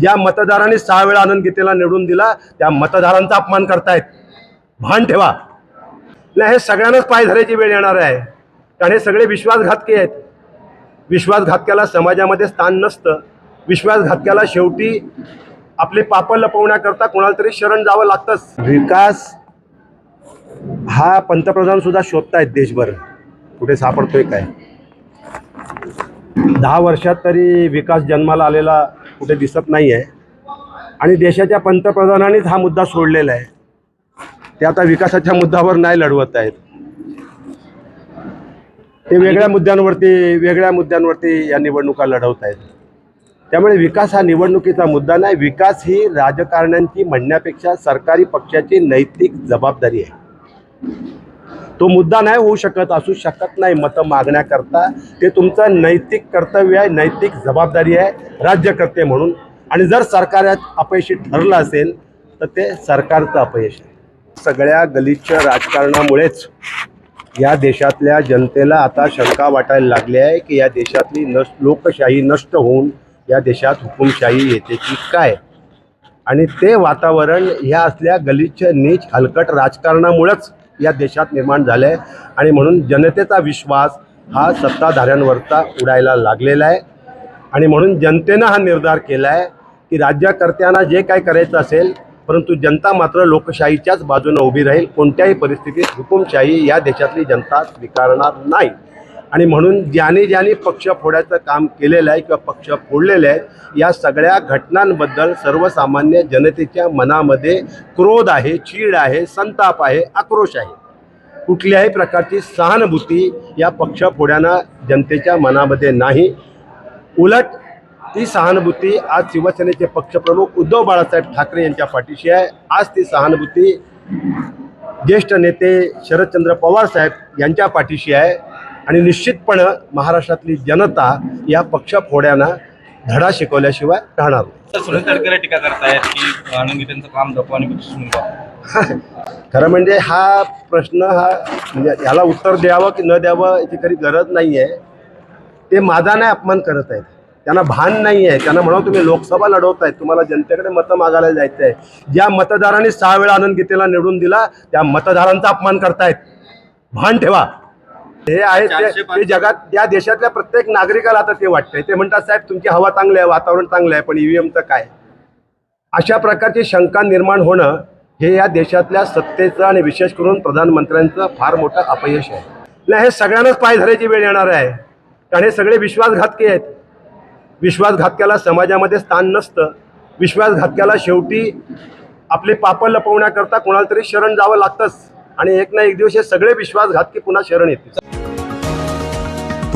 ज्या मतदारांनी सहा वेळा आनंद गीतेला निवडून दिला त्या मतदारांचा अपमान करतायत. भान ठेवा. नाही हे सगळ्यांनाच पाय धरायची वेळ येणार आहे. कारण हे सगळे विश्वासघातकी आहेत. विश्वासघातक्याला समाजामध्ये स्थान नसतं. विश्वासघातक्याला शेवटी आपले पाप लपवण्याकरता कोणाला तरी शरण जावं लागतंच. विकास हा पंतप्रधान सुद्धा शोधतायत देशभर. कुठे सापडतोय काय? दहा वर्षात तरी विकास जन्माला आलेला कुठे दिसत नाही आहे आणि देशाच्या पंतप्रधानांनीच हा मुद्दा सोडलेला आहे. ते आता विकासाच्या मुद्द्यावर नाही लढवत आहेत. ते वेगळ्या मुद्द्यांवरती वेगळ्या मुद्द्यांवरती या निवडणुका लढवत आहेत. त्यामुळे विकास हा निवडणुकीचा मुद्दा नाही. विकास ही राजकारण्यांची म्हणण्यापेक्षा सरकारी पक्षाची नैतिक जबाबदारी आहे. तो मुद्दा नाही होऊ शकत असू शकत नाही. मतं मागण्याकरता ते तुमचं नैतिक कर्तव्य आहे नैतिक जबाबदारी आहे राज्यकर्ते म्हणून. आणि जर सरकारात अपयशी ठरलं असेल तर ते सरकारचं अपयश आहे. सगळ्या गलिच्छ राजकारणामुळेच या देशातल्या जनतेला आता शंका वाटायला लागली आहे की या देशातली नष्ट लोकशाही नष्ट होऊन या देशात हुकुमशाही येते की काय? आणि ते वातावरण ह्या असल्या गलिच्छ नीच हलकट राजकारणामुळंच या देशात निर्माण झालं आहे आणि म्हणून जनतेचा विश्वास हा सत्ताधाऱ्यांवरचा उडायला लागलेला आहे. आणि म्हणून जनतेनं हा निर्धार केला आहे की राज्यकर्त्यांना जे काय करायचं असेल परंतु जनता मात्र लोकशाहीच्याच बाजूनं उभी राहील. कोणत्याही परिस्थितीत हुकुमशाही या देशातली जनता स्वीकारणार नाही. आणि म्हणून ज्याने ज्याने पक्ष फोडायचं काम केलेलं आहे किंवा पक्ष फोडलेले आहेत या सगळ्या घटनांबद्दल सर्वसामान्य जनतेच्या मनामध्ये क्रोध आहे चीड आहे संताप आहे आक्रोश आहे. कुठल्याही प्रकारची सहानुभूती या पक्ष फोड्यांना जनतेच्या मनामध्ये नाही. उलट ती सहानुभूती आज शिवसेनेचे पक्षप्रमुख उद्धव बाळासाहेब ठाकरे यांच्या पाठीशी आहे. आज ती सहानुभूती ज्येष्ठ नेते शरदचंद्र पवार साहेब यांच्या पाठीशी आहे. आणि निश्चितपणं महाराष्ट्रातली जनता या पक्ष फोड्यांना धडा शिकवल्याशिवाय राहणार नाही. टीका करतायत की आनंदी त्यांचं काम दपवा आणि खरं म्हणजे हा प्रश्न हा म्हणजे याला उत्तर द्यावं की न द्यावं याची खरी गरज नाही आहे ते माझा नाही अपमान करत आहेत. त्यांना भान नाही आहे त्यांना म्हणा तुम्ही लोकसभा लढवतायत. तुम्हाला जनतेकडे मतं मागायला जायचं आहे ज्या मतदारांनी सहा वेळा आनंद गीतेला निवडून दिला त्या मतदारांचा अपमान करतायत. भान ठेवा. हे आहे ते- जगात या देशातल्या प्रत्येक नागरिकाला आता ते वाटतंय. ते म्हणतात साहेब तुमची हवा चांगली आहे वातावरण चांगलं आहे पण ईव्हीएमचं काय? अशा प्रकारची शंका निर्माण होणं हे या देशातल्या सत्तेचं आणि विशेष करून प्रधानमंत्र्यांचं फार मोठं अपयश आहे. नाही हे सगळ्यांनाच पाय धरायची वेळ येणार आहे. कारण हे सगळे विश्वासघातकी आहेत. विश्वासघातक्याला समाजामध्ये स्थान नसतं. विश्वासघातक्याला शेवटी आपले पाप लपवण्याकरता कोणाला तरी शरण जावं लागतंच. आणि एक ना एक दिवस हे सगळे विश्वासघातकी पुन्हा शरण येतील.